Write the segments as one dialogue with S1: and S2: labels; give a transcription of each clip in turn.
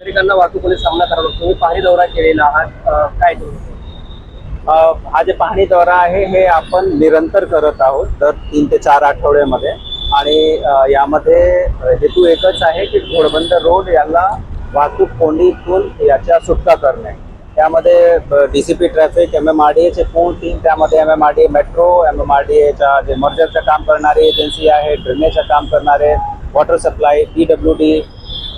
S1: नागरिकांना वाहतुकीचा सामना करावा लागतो. तुम्ही पाहणी दौरा केलेला आहात. काय
S2: हा जे पाहणी दौरा आहे हे आपण निरंतर करत आहोत दर तीन ते चार आठवड्यामध्ये. आणि यामध्ये हेतू एकच आहे की घोडबंदर रोड याला वाहतूक कोंडीतून याच्या सुटका करणे. त्यामध्ये D C P traffic M M R D एचे पूर्ण टीम त्यामध्ये M M R D metro M M R D एच्या जे मर्जरचं काम करणारी एजन्सी आहे ड्रेनेजचं काम करणारे water supply P W D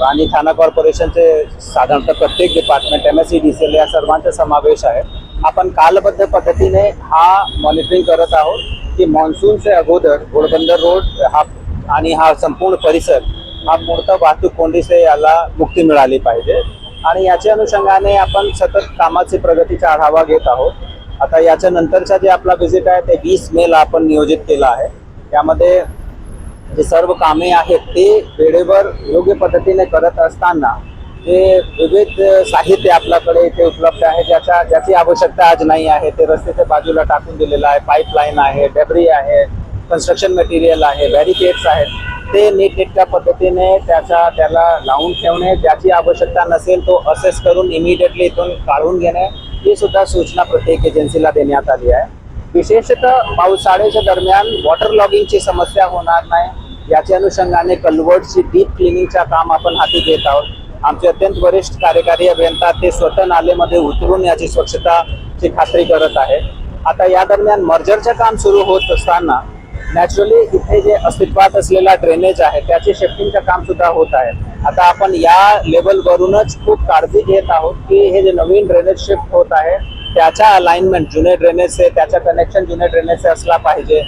S2: आणि ठाणा कॉर्पोरेशनचे साधारणतः प्रत्येक department M S C D C L या सर्वांचा समावेश आहे. आपण कालबद्ध पद्धतीने हा मॉनिटरिंग करत आहोत की मान्सूनचे अगोदर घोडबंदर रोड हा आणि हा संपूर्ण परिसर हा मूर्त वाहतूक कोंडीचे याला मुक्ती मिळाली पाहिजे. आणि याच्या अनुषंगाने आपण सतत कामाची प्रगतीचा आढावा घेत आहोत. आता याच्या नंतरचा जे आपला व्हिजिट आहे ते वीस मेला आपण नियोजित केला आहे. त्यामध्ये जे सर्व कामे आहेत ते वेळेवर योग्य पद्धतीने करत असताना जे विविध साहित्य आपल्याकडे इथे उपलब्ध आहे ज्याच्या ज्याची आवश्यकता आज नाही आहे ते रस्त्याच्या बाजूला टाकून दिलेलं आहे. पाईपलाईन आहे डेबरी आहे कन्स्ट्रक्शन मटेरियल आहे बॅरिकेड्स आहेत. ते नीटनेटक्या पद्धतीने त्याचा त्याला लावून ठेवणे ज्याची आवश्यकता नसेल तो असेस करून इमिडिएटली इथून काढून घेणे ही सुद्धा सूचना प्रत्येक एजन्सीला देण्यात आली आहे. विशेषतः पावसाळ्याच्या दरम्यान वॉटर लॉगिंगची समस्या होणार नाही. याच्या अनुषंगाने कलवटची डीप क्लिनिंगचं काम आपण हाती घेत आहोत. आमचे अत्यंत वरिष्ठ कार्यकारी अभियंता ते स्वतः नालेमध्ये उतरून याची स्वच्छताची खात्री करत आहे. आता या दरम्यान मर्जरचं काम सुरू होत असताना नॅचरली इथे जे अस्तित्वात असलेला ड्रेनेज आहे त्याचे शिफ्टिंगचं काम सुद्धा होत आहे. आता आपण या लेवलवरूनच खूप काळजी घेत आहोत की हे जे नवीन ड्रेनेज शिफ्ट होत आहे त्याच्या अलाइनमेंट जुने ड्रेनेजचे त्याचं कनेक्शन जुने ड्रेनेजचे असला पाहिजे.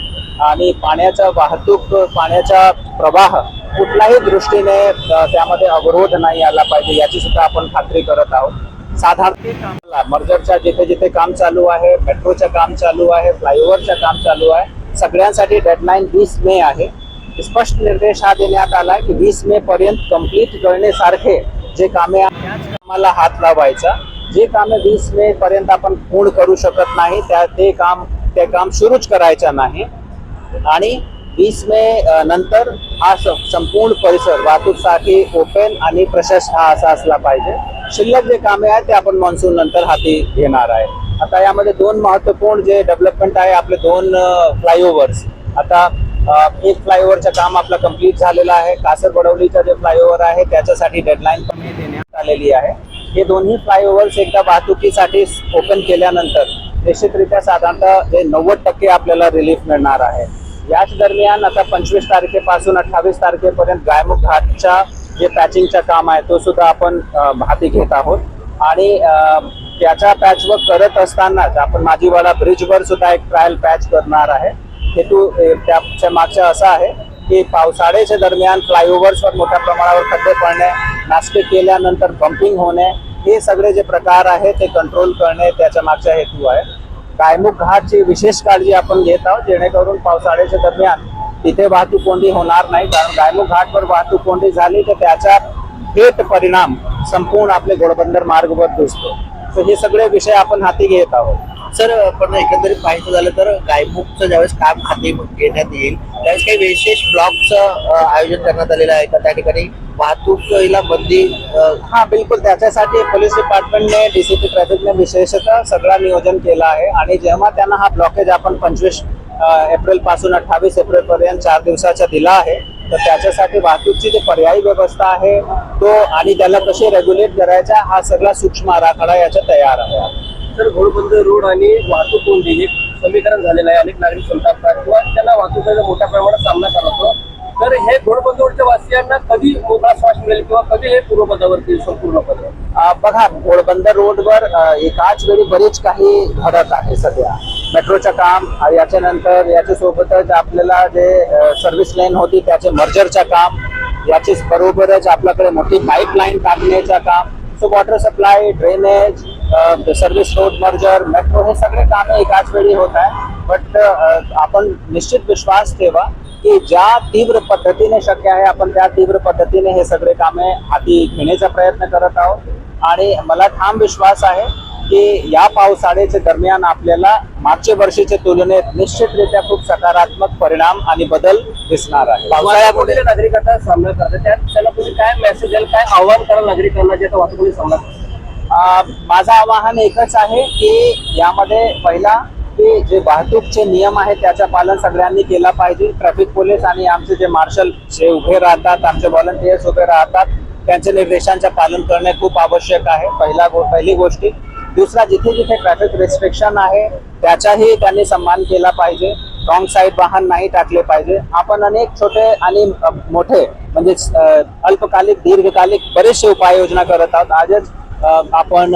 S2: आणि पाण्याचा वाहतूक पाण्याचा प्रवाह कुठल्याही दृष्टीने त्यामध्ये अवरोध नाही आला पाहिजे याची सुद्धा आपण खात्री करत आहोत. साधारण मर्जरच्या जिथे जिथे काम चालू आहे मेट्रोचं काम चालू आहे फ्लायओव्हरचं काम चालू आहे सगळ्यांसाठी डेडलाईन वीस मे आहे. स्पष्ट निर्देश हा देण्यात आला की वीस मे पर्यंत कंप्लीट करण्यासारखे जे कामे आहेत त्याच कामाला हात लावायचा. जे कामे वीस मे पर्यंत आपण पूर्ण करू शकत नाही त्या ते काम ते काम सुरूच करायचं नाही. आणि वीस मे नंतर हा संपूर्ण परिसर वाहतूकसाठी ओपन आणि प्रशस्त हा असा असला पाहिजे. शिल्लक जे कामे आहेत ते आपण मान्सून नंतर हाती घेणार आहे. आता यामध्ये दोन महत्त्वपूर्ण जे डेव्हलपमेंट आहे आपले दोन फ्लायओव्हर्स आता एक फ्लायओव्हरचं काम आपलं कंप्लीट झालेलं आहे. कासर बडवलीचा जे फ्लायओव्हर आहे त्याच्यासाठी डेडलाईन पण देण्यात आलेली आहे. हे दोन्ही फ्लायओव्हर्स एकदा वाहतुकीसाठी ओपन केल्यानंतर निश्चितरित्या साधारणतः जे नव्वद टक्के आपल्याला रिलीफ मिळणार आहे. याच दरम्यान आता पंचवीस तारखेपासून अठ्ठावीस तारखेपर्यंत गायमुख घाटच्या जे पॅचिंगचं काम आहे तो सुद्धा आपण हाती घेत आहोत. आणि त्याचा पॅचवर्क करत असतानाच आपण माझीवाडा ब्रिजवर सुद्धा एक ट्रायल पॅच करणार आहे. हेतू त्याच्या मागचा असा आहे की पावसाळ्याच्या दरम्यान फ्लायओव्हर्सवर मोठ्या प्रमाणावर खड्डे पडणे नासके केल्यानंतर पंपिंग होणे हे सगळे जे प्रकार आहे ते कंट्रोल करणे त्याच्या मागचा हेतू आहे. गायमुख घाटची विशेष काळजी आपण घेत आहोत. जेणेकरून पावसाळ्याच्या दरम्यान तिथे वाहतूक कोंडी होणार नाही. कारण कायमुख घाटवर वाहतूक कोंडी झाली तर त्याचा थेट परिणाम संपूर्ण आपले घोडबंदर मार्गवर दिसतो. तर हे सगळे विषय आपण हाती घेत आहोत.
S3: सर पण एकंदरीत पाहायचं झालं तर गायमुखचं ज्यावेळेस काम हाती घेण्यात येईल त्यावेळेस काही विशेष ब्लॉकचं आयोजन करण्यात आलेलं आहे का? त्या ठिकाणी वाहतूकला बंदी
S2: हा बिलकुल. त्याच्यासाठी पोलीस डिपार्टमेंटने डीसीपी ट्रॅफिकने विशेषतः सगळा नियोजन केलं आहे. आणि जेव्हा त्यांना हा ब्लॉकेज आपण पंचवीस एप्रिलपासून अठ्ठावीस एप्रिल पर्यंत चार दिवसाचा दिला आहे तर त्याच्यासाठी वाहतूकची जी पर्यायी व्यवस्था आहे तो आणि त्याला कसे रेग्युलेट करायचा हा सगळा सूक्ष्म आराखडा याचा तयार आहे.
S1: तर घोडबंदर रोड आणि वाहतूक कोंडी हे समीकरण झालेलं आहे. अनेक नागरिक संतापतात किंवा त्यांना वाहतुकीचा मोठ्या प्रमाणात सामना करावा तर हे घोडबंदर रोडच्या वासियांना कधी मोठा श्वास मिळेल किंवा कधी हे पूर्वपदावरती संपूर्णपणे?
S2: बघा घोडबंदर रोडवर एकाच वेळी बरेच काही घडत आहे सध्या. मेट्रोचं काम याच्यानंतर याच्यासोबतच आपल्याला जे सर्व्हिस लाईन होती त्याचे मर्जरचं काम याची बरोबरच आपल्याकडे मोठी पाईपलाईन टाकण्याचं काम. So water supply drainage service road merger metro हे सगळे कामे एकाच वेळी होत आहे बट आपण निश्चित विश्वास ठेवा की ज्या तीव्र पद्धतीने शक्य आहे आपण त्या तीव्र पद्धतीने हे सगळे कामे हाती घेण्याचा प्रयत्न करत आहोत. आणि मला ठाम विश्वास आहे की या पावसाळ्याच्या दरम्यान आपल्याला मागच्या वर्षीच्या तुलनेत निश्चितरित्या खूप सकारात्मक परिणाम आणि बदल दिसणार आहे.
S1: पावसाळ्यामुळे नागरिकांचा सामना करतात? त्याला तुम्ही काय मेसेज द्याल काय आव्हान कराल नागरिकांना जे आता वाहतुकीचा सामना
S2: माझं आवाहन एकच आहे की यामध्ये पहिला की जे वाहतूकचे नियम आहेत त्याचं पालन सगळ्यांनी केलं पाहिजे. ट्रॅफिक पोलीस आणि आमचे जे मार्शल जे उभे राहतात आमचे व्हॉलंटियर्स उभे राहतात त्यांच्या निर्देशांचं पालन करणे खूप आवश्यक आहे. पहिला गो पहिली गोष्टी. दुसरा जिथे जिथे ट्रॅफिक रिस्ट्रिक्शन आहे त्याचाही त्यांनी सन्मान केला पाहिजे. रॉंग साईड वाहन नाही टाकले पाहिजे. आपण अनेक छोटे आणि मोठे म्हणजे अल्पकालिक दीर्घकालिक बरेचसे उपाययोजना करत आहोत. आजच आपण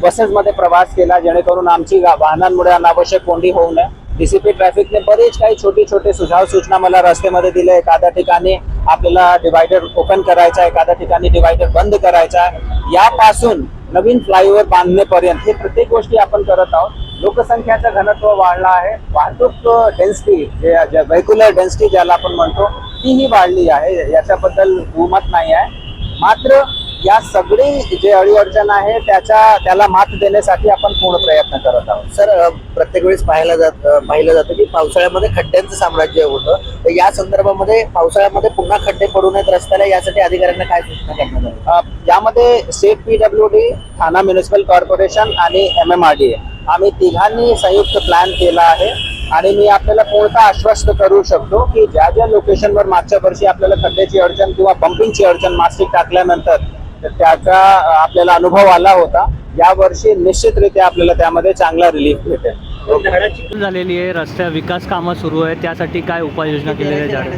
S2: बसेसमध्ये प्रवास केला जेणेकरून आमची वाहनांमुळे अनावश्यक कोंडी होऊ नये. डीसीपी ट्रॅफिकने बरेच काही छोटे छोटे सुझाव सूचना मला रस्त्यामध्ये दिले एखाद्या ठिकाणी आपल्याला डिवायडर ओपन करायचा आहे एखाद्या ठिकाणी डिवायडर बंद करायचा आहे. यापासून नवीन फ्लायओव्हर बांधण्यापर्यंत हे प्रत्येक गोष्टी आपण करत आहोत. लोकसंख्याचं घनत्व वाढलं आहे. वाहतूक डेन्सिटी जे व्हेक्युलर डेन्सिटी ज्याला आपण म्हणतो तीही वाढली आहे. याच्याबद्दल दुमत नाही आहे. मात्र या सगळी जे अडीअडचण आहे त्याच्या त्याला मात देण्यासाठी आपण पूर्ण प्रयत्न करत आहोत.
S3: सर प्रत्येक वेळेस पाहायला जात पाहिलं जातं की पावसाळ्यामध्ये खड्ड्यांचं साम्राज्य होतं. तर या संदर्भामध्ये पावसाळ्यामध्ये पुन्हा खड्डे पडू नयेत रस्त्याला यासाठी अधिकाऱ्यांना काय सूचना करण्यात आल्या
S2: अ, यामध्ये state P W D Thane municipal corporation आणि एम एम आर डी आम्ही तिघांनी संयुक्त प्लॅन केला आहे आणि मी आपल्याला पूर्णतः आश्वस्त करू शकतो की ज्या ज्या लोकेशनवर मागच्या वर्षी आपल्याला खड्ड्याची अडचण किंवा बंपिंगची अडचण मास्टिक टाकल्यानंतर तर त्याचा आपल्याला अनुभव आला होता. यावर्षी निश्चितरित्या आपल्याला त्यामध्ये चांगला रिलीफ भेटेल.
S4: झालेली आहे रस्त्या विकास कामं सुरू आहे त्यासाठी काय उपाययोजना केलेल्या आहेत झाडं?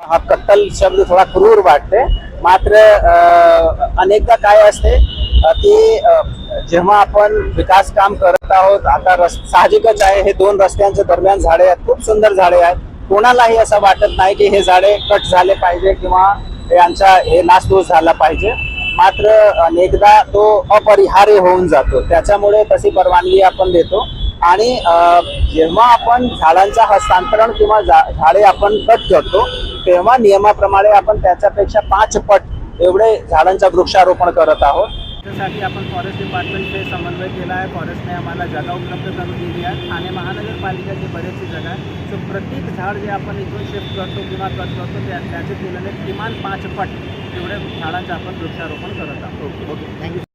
S2: हा कत्तल शब्द थोडा क्रूर वाटते. मात्र अनेकदा काय असते की जेव्हा आपण विकास काम करत आहोत आता रस साहजिकच आहे हे दोन रस्त्यांच्या दरम्यान झाडे आहेत. खूप सुंदर झाडे आहेत. कोणालाही असं वाटत नाही की हे झाडे कट झाले पाहिजे किंवा यांचा हे नासधूस झाला पाहिजे. मात्र अनेकदा तो अपरिहार्य होऊन जातो. त्याच्यामुळे तशी परवानगी आपण देतो. आणि जेव्हा आपण झाडांचा हस्तांतरण किंवा झाडे आपण कट करतो तेव्हा नियमाप्रमाणे आपण त्याच्यापेक्षा पाच पट एवढे झाडांचं वृक्षारोपण करत आहोत.
S4: त्यासाठी आपण फॉरेस्ट डिपार्टमेंटचे समन्वय केला आहे. फॉरेस्टने आम्हाला जागा उपलब्ध करून दिली आहे. ठाणे महानगरपालिकेची बरेचशी जागा आहे. सो प्रत्येक झाड जे आपण इथून शिफ्ट करतो किंवा कट करतो त्या त्याच्या तुलनेत किमान पाच पट एवढ्या झाडांचं आपण वृक्षारोपण करत आहोत.
S3: Okay thank you